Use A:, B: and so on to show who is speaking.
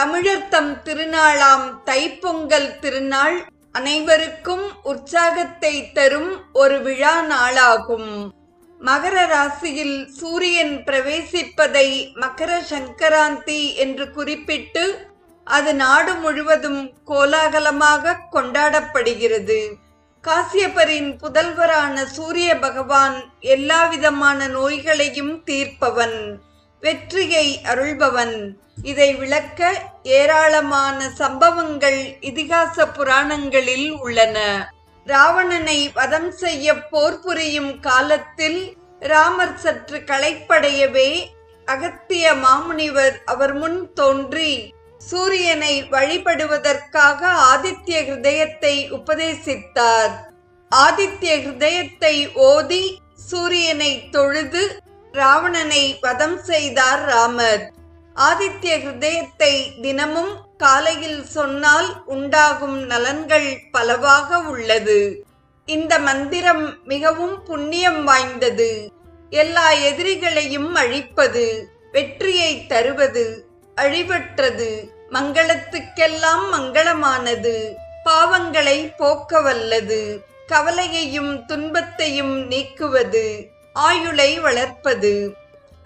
A: தமிழர் தம் திருநாளாம் தைப்பொங்கல் திருநாள் அனைவருக்கும் உற்சாகத்தை தரும் ஒரு விழா நாளாகும். மகர ராசியில் சூரியன் பிரவேசிப்பதை மகர சங்கராந்தி என்று குறிப்பிட்டு அது நாடு முழுவதும் கோலாகலமாக கொண்டாடப்படுகிறது. காசியப்பரின் புதல்வரான சூரிய பகவான் எல்லாவிதமான நோய்களையும் தீர்ப்பவன். வெற்றியை அருள்பவன். இதை விளக்க ஏராளமான சம்பவங்கள் இதிகாச புராணங்களில் உள்ளன. ராவணனை வதம் செய்ய போர் புரியும் காலத்தில் ராமர் சற்று களைப்படையவே அகத்திய மாமுனிவர் அவர் முன் தோன்றி சூரியனை வழிபடுவதற்காக ஆதித்ய ஹிருதயத்தை உபதேசித்தார். ஆதித்ய ஹிருதயத்தை ஓதி சூரியனை தொழுது ராவணனை வதம் செய்தார் ராமர். ஆதித்ய ஹிருதயத்தை தினமும் காலையில் சொன்னால் உண்டாகும் நலன்கள் பலவாக உள்ளது. இந்த மந்திரம் மிகவும் புண்ணியம் வாய்ந்தது. எல்லா எதிரிகளையும் அழிப்பது வெற்றியை தருவது அழிவற்றது மங்களத்துக்கெல்லாம் மங்களமானது பாவங்களை போக்க வல்லது கவலையையும் துன்பத்தையும் நீக்குவது ஆயுளை வளர்ப்பது.